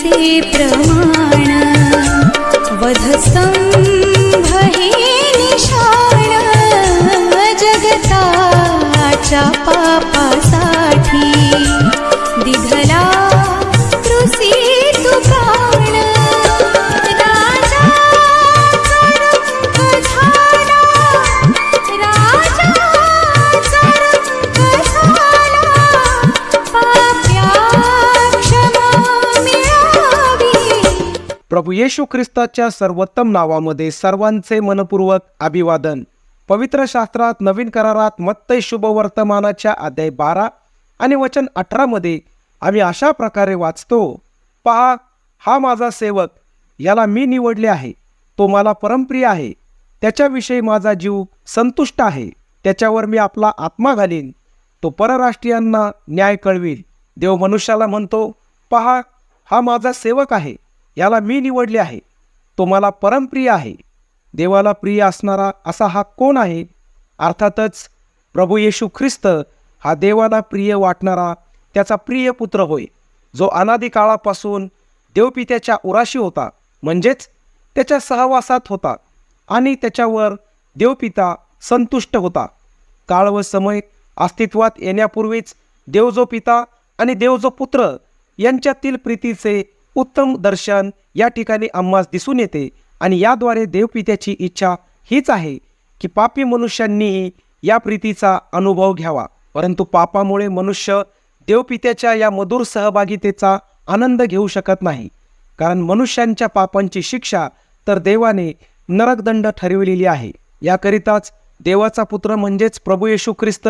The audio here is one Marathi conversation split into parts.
प्रीतीचे प्रमाण वधस्तंभ हे निशाण जगताच्या प्रभू येशू ख्रिस्ताच्या सर्वोत्तम नावामध्ये सर्वांचे मनपूर्वक अभिवादन. पवित्र शास्त्रात नवीन करारात मत्तय शुभ वर्तमानाच्या अध्याय बारा आणि वचन अठरामध्ये आम्ही अशा प्रकारे वाचतो पहा हा माझा सेवक याला मी निवडले आहे. तो मला परमप्रिय आहे. त्याच्याविषयी माझा जीव संतुष्ट आहे. त्याच्यावर मी आपला आत्मा घालीन. तो परराष्ट्रीयांना न्याय कळवील. देव मनुष्याला म्हणतो पहा हा माझा सेवक आहे. याला मी निवडले आहे. तो मला परमप्रिय आहे. देवाला प्रिय असणारा असा हा कोण आहे? अर्थातच प्रभू येशू ख्रिस्त हा देवाला प्रिय वाटणारा त्याचा प्रिय पुत्र होय. जो अनादी काळापासून देवपित्याच्या उराशी होता. म्हणजेच त्याच्या सहवासात होता आणि त्याच्यावर देवपिता संतुष्ट होता. काळ व समय अस्तित्वात येण्यापूर्वीच देव जो पिता आणि देव जो पुत्र यांच्यातील प्रीतीचे उत्तम दर्शन या ठिकाणी आम्हास दिसून येते आणि याद्वारे देवपित्याची इच्छा हीच आहे की पापी मनुष्यांनीही या प्रीतीचा अनुभव घ्यावा. परंतु पापामुळे मनुष्य देवपित्याच्या या मधुर सहभागितेचा आनंद घेऊ शकत नाही. कारण मनुष्यांच्या पापांची शिक्षा तर देवाने नरकदंड ठरविलेली आहे. याकरिताच देवाचा पुत्र म्हणजेच प्रभू येशू ख्रिस्त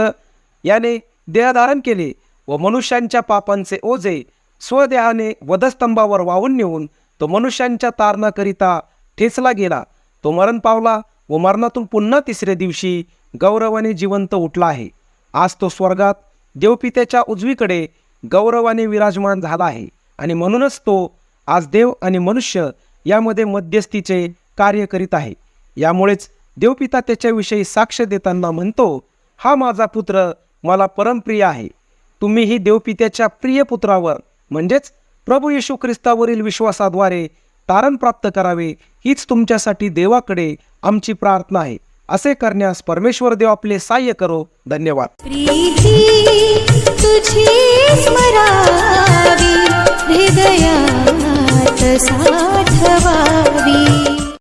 याने देहधारण केले व मनुष्यांच्या पापांचे ओझे स्वदेहाने वधस्तंभावर वाहून नेऊन तो मनुष्यांच्या तारणाकरिता ठेचला गेला. तो मरण पावला व मरणातून पुन्हा तिसऱ्या दिवशी गौरवाने जिवंत उठला आहे. आज तो स्वर्गात देवपित्याच्या उजवीकडे गौरवाने विराजमान झाला आहे आणि म्हणूनच तो आज देव आणि मनुष्य यामध्ये मध्यस्थीचे कार्य करीत आहे. यामुळेच देवपिता त्याच्याविषयी साक्ष देताना म्हणतो हा माझा पुत्र मला परमप्रिय आहे. तुम्हीही देवपित्याच्या प्रिय पुत्रावर म्हणजेच प्रभू येशू ख्रिस्तावरील विश्वासाद्वारे तारण प्राप्त करावे हीच तुमच्यासाठी देवाकडे आमची प्रार्थना आहे. असे करण्यास परमेश्वर देव आपले सहाय्य करो. धन्यवाद.